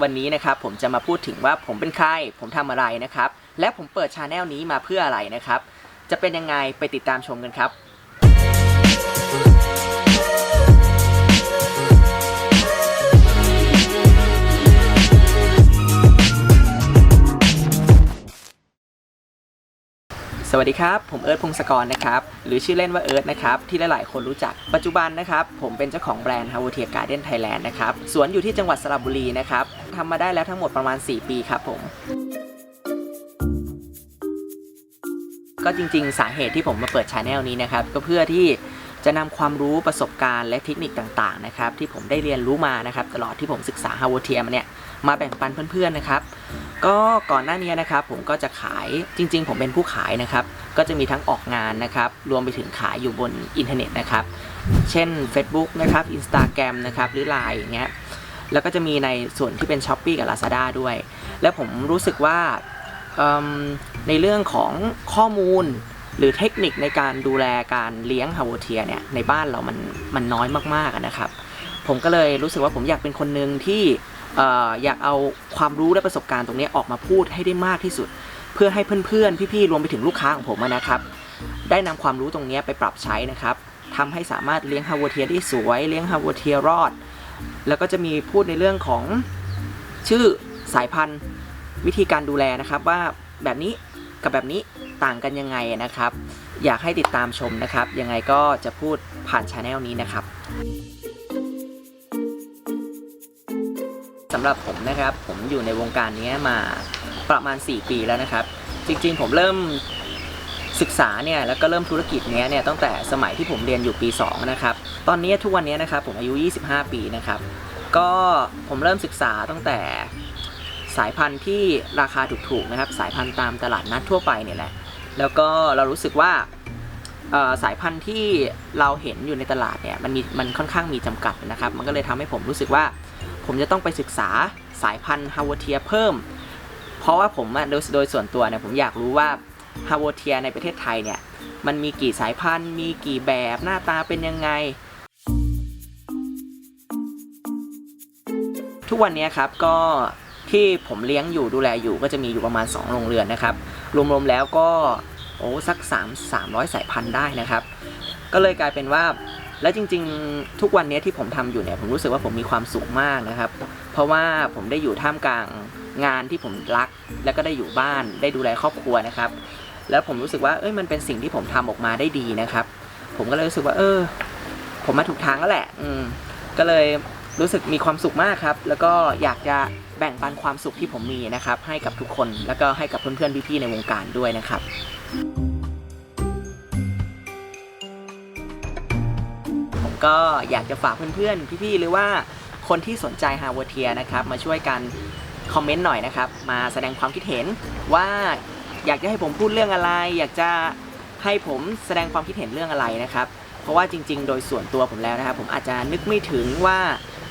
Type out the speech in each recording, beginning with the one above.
วันนี้นะครับผมจะมาพูดถึงว่าผมเป็นใคร ผมทำอะไรนะครับ และผมเปิดชาแนลนี้มาเพื่ออะไรนะครับ จะเป็นยังไงไปติดตามชมกันครับ สวัสดีครับ ผมเอิร์ธพงศกรนะครับ หรือชื่อเล่นว่าเอิร์ธนะครับ ที่หลายๆ คนรู้จัก ปัจจุบันนะครับ ผมเป็นเจ้าของแบรนด์ h a w a t i a Garden Thailand นะครับ สวนอยู่ที่จังหวัดสระบุรีนะครับทำมาได้แล้วทั้งหมดประมาณ 4 ปีครับผมก็จริงๆ สาเหตุที่ผมมาเปิดชาแนลนี้นะครับ ก็เพื่อที่จะนำความรู้ประสบการณ์และเทคนิคต่างๆนะครับที่ผมได้เรียนรู้มานะครับ ตลอดที่ผมศึกษา h a w a t i a มาเนี่ยมาแบ่งปันเพื่อนๆนะครับ ก็ก่อนหน้านี้นะครับผมก็จะขายจริง ๆ ผมเป็นผู้ขายนะครับก็จะมีทั้งออกงานนะครับรวมไปถึงขายอยู่บนอินเทอร์เน็ตนะครับเช่น Facebook นะครับ Instagram นะครับหรือ Line อย่างเงี้ยแล้วก็จะมีในส่วนที่เป็น s h อ p e e กับ Lazada ด้วย และผมรู้สึกว่าในเรื่องของข้อมูลหรือเทคนิคในการดูแลการเลี้ยงฮาวเทียเนี่ยในบ้านเรามันมันน้อยมากๆนะครับ ผมก็เลยรู้สึกว่าผมอยากเป็นคนหนึ่งที่ อยากเอาความรู้และประสบการณ์ตรงนี้ออกมาพูดให้ได้มากที่สุด เพื่อให้เพื่อนๆ พี่ๆ รวมไปถึงลูกค้าของผมนะครับ ได้นำความรู้ตรงนี้ไปปรับใช้นะครับทำให้สามารถเลี้ยงฮาวเทียได้สวย เลี้ยงฮาวเทียรอด แล้วก็จะมีพูดในเรื่องของชื่อสายพันธุ์วิธีการดูแลนะครับว่าแบบนี้กับแบบนี้ต่างกันยังไงนะครับ อยากให้ติดตามชมนะครับ ยังไงก็จะพูดผ่านช anel นี้นะครับำหรับผมนะครับ ผมอยู่ในวงการนี้มาประมาณ 4 ปีแล้วนะครับ จริงๆ ผมเริ่มศึกษาเนี่ยแล้วก็เริ่มธุรกิจเนี้ยเนี่ยตั้งแต่สมัยที่ผมเรียนอยู่ปี 2 นะครับ ตอนนี้ทุกวันนี้นะครับผมอายุ 25 ปีนะครับ ก็ผมเริ่มศึกษาตั้งแต่สายพันธุ์ที่ราคาถูกๆนะครับ สายพันธุ์ตามตลาดนัดทั่วไปเนี่ยแหละ แล้วก็เรารู้สึกว่าสายพันธุ์ที่เราเห็นอยู่ในตลาดเนี่ยมันมีมันค่อนข้างมีจำกัดนะครับ มันก็เลยทำให้ผมรู้สึกว่า ผมจะต้องไปศึกษาสายพันธุ์ฮาวเทียเพิ่ม เพราะว่าผมโดยโดยส่วนตัวเนี่ยผมอยากรู้ว่าฮาวเทียในประเทศไทยเนี่ยมันมีกี่สายพันธุ์ มีกี่แบบหน้าตาเป็นยังไง ทุกวันนี้ครับก็ที่ผมเลี้ยงอยู่ดูแลอยู่ก็จะมีอยู่ประมาณ 2 โรงเรือนนะครับ รวมๆแล้วก็โอ้สัก 3 300 สายพันธุ์ได้นะครับ ก็เลยกลายเป็นว่า แล้วจริงๆ ทุกวันนี้ที่ผมทำอยู่เนี่ยผมรู้สึกว่าผมมีความสุขมากนะครับ เพราะว่าผมได้อยู่ท่ามกลางงานที่ผมรัก แล้วก็ได้อยู่บ้านได้ดูแลครอบครัวนะครับ แล้วผมรู้สึกว่าเอ้ยมันเป็นสิ่งที่ผมทำออกมาได้ดีนะครับ ผมก็เลยรู้สึกว่า เออ ผมมาถูกทางแล้วแหละ อืมก็เลยรู้สึกมีความสุขมากครับ แล้วก็อยากจะแบ่งปันความสุขที่ผมมีนะครับ ให้กับทุกคนแล้วก็ให้กับเพื่อนๆพี่ๆในวงการด้วยนะครับ ก็อยากจะฝากเพื่อนๆ พี่ๆ หรือว่าคนที่สนใจฮาวเทียนะครับมาช่วยกันคอมเมนต์หน่อยนะครับ มาแสดงความคิดเห็นว่าอยากจะให้ผมพูดเรื่องอะไร อยากจะให้ผมแสดงความคิดเห็นเรื่องอะไรนะครับ เพราะว่าจริง ๆ โดยส่วนตัวผมแล้วนะครับ ผมอาจจะนึกไม่ถึงว่า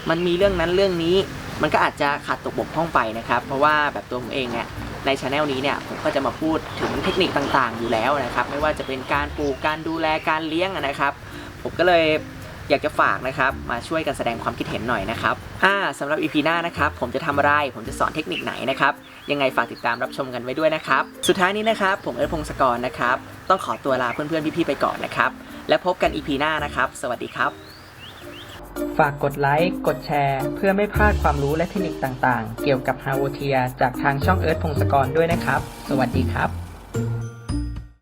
มันมีเรื่องนั้นเรื่องนี้ มันก็อาจจะขาดตกบกพร่องไปนะครับ เพราะว่าแบบตัวผมเองเนี่ยในช anel นี้เนี่ยผมก็จะมาพูดถึงเทคนิคต่างๆ อยู่แล้วนะครับ ไม่ว่าจะเป็นการปลูกการดูแลการเลี้ยงนะครับ ผมก็เลย อยากจะฝากนะครับมาช่วยกันแสดงความคิดเห็นหน่อยนะครับอ่าสำหรับ EP หน้านะครับผมจะทำอะไรผมจะสอนเทคนิคไหนนะครับยังไงฝากติดตามรับชมกันไว้ด้วยนะครับสุดท้ายนี้นะครับผมเอิร์ธพงศกรนะครับต้องขอตัวลาเพื่อนๆพี่ๆไปก่อนนะครับและพบกัน EP หน้านะครับ สวัสดีครับ ฝากกดไลค์ กดแชร์ เพื่อไม่พลาดความรู้และเทคนิคต่างๆ เกี่ยวกับ h a w เทียจากทางช่องเอิร์ธพงศกรด้วยนะครับ สวัสดีครับ